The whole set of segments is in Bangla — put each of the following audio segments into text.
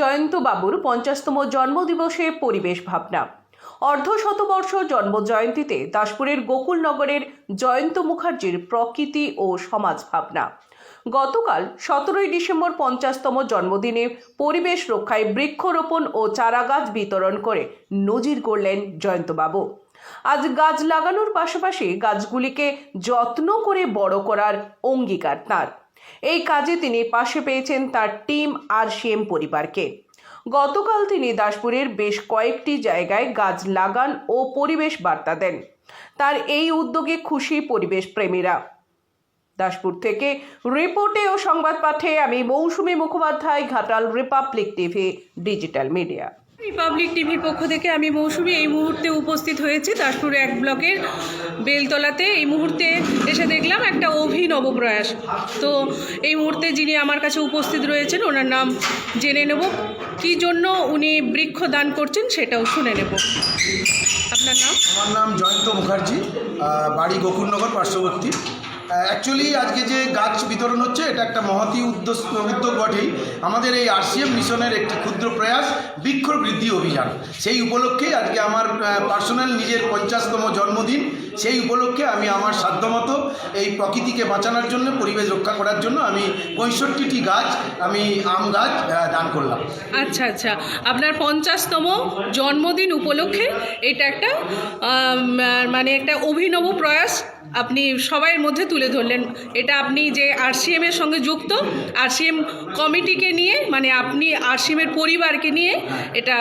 জয়ন্ত বাবুর পঞ্চাশতম জন্মদিবসে পরিবেশ ভাবনা। অর্ধশতবর্ষ জন্ম জয়ন্তীতে দাসপুরের গোকুলনগরের জয়ন্ত মুখার্জির প্রকৃতি ও সমাজ ভাবনা। গতকাল সতেরোই ডিসেম্বর পঞ্চাশতম জন্মদিনে পরিবেশ রক্ষায় বৃক্ষরোপণ ও চারাগাছ বিতরণ করে নজির গড়লেন জয়ন্তবাবু আজ গাছ লাগানোর পাশাপাশি গাছগুলিকে যত্ন করে বড় করার অঙ্গীকার তাঁর। এই কাজে তিনি পাশে পেয়েছেন তার টিম আর সিএম পরিবারকে। গতকাল তিনি দাসপুরের বেশ কয়েকটি জায়গায় গাছ লাগান ও পরিবেশ বার্তা দেন। তার এই উদ্যোগে খুশি পরিবেশ প্রেমীরা। দাসপুর থেকে রিপোর্টে ও সংবাদ পাঠে আমি Mousumi Mukhopadhyay, Ghatal Republic TV, digital media. Republic টিভির পক্ষ থেকে আমি মৌসুমি এই মুহূর্তে উপস্থিত হয়েছি দাসপুর এক ব্লকের বেলতলাতে। এই মুহূর্তে এসে দেখলাম একটা অভিনব প্রয়াস। তো এই মুহূর্তে যিনি আমার কাছে উপস্থিত রয়েছেন, ওনার নাম জেনে নেব। কী জন্য উনি বৃক্ষ দান করছেন সেটাও শুনে নেব। আপনার নাম? আমার নাম জয়ন্ত মুখার্জি বাড়ি গোকুলনগর, পার্শ্ববর্তী। অ্যাকচুয়ালি আজকে যে গাছ বিতরণ হচ্ছে, এটা একটা মহতি উদ্যোগ উদ্যোগ বটেই। আমাদের এই আরসিএম মিশনের একটি ক্ষুদ্র প্রয়াস বৃক্ষ বৃদ্ধি অভিযান। সেই উপলক্ষে আজকে আমার পার্সোনাল নিজের পঞ্চাশতম জন্মদিন। সেই উপলক্ষে আমি আমার সাধ্যমতো এই প্রকৃতিকে বাঁচানোর জন্য, পরিবেশ রক্ষা করার জন্য আমি পঁয়ষট্টিটি গাছ, আমি আম গাছ দান করলাম। আচ্ছা আচ্ছা। আপনার পঞ্চাশতম জন্মদিন উপলক্ষে এটা একটা মানে একটা অভিনব প্রয়াস আপনি সবাইয়ের মধ্যে তুলে ধরলেন। এটা আপনি যে আরসিএমের সঙ্গে যুক্ত আরসিএম কমিটিকে নিয়ে মানে আপনি আরসিএমের পরিবারকে নিয়ে এটা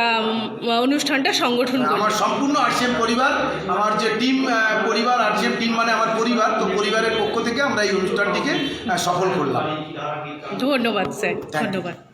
অনুষ্ঠানটা সংগঠন আমার সম্পূর্ণ আরসিএম পরিবার আমার যে টিম পরিবার আরসিএম টিম মানে আমার পরিবার তো পরিবারের পক্ষ থেকে আমরা এই অনুষ্ঠানটিকে সফল করলাম। ধন্যবাদ স্যার। ধন্যবাদ।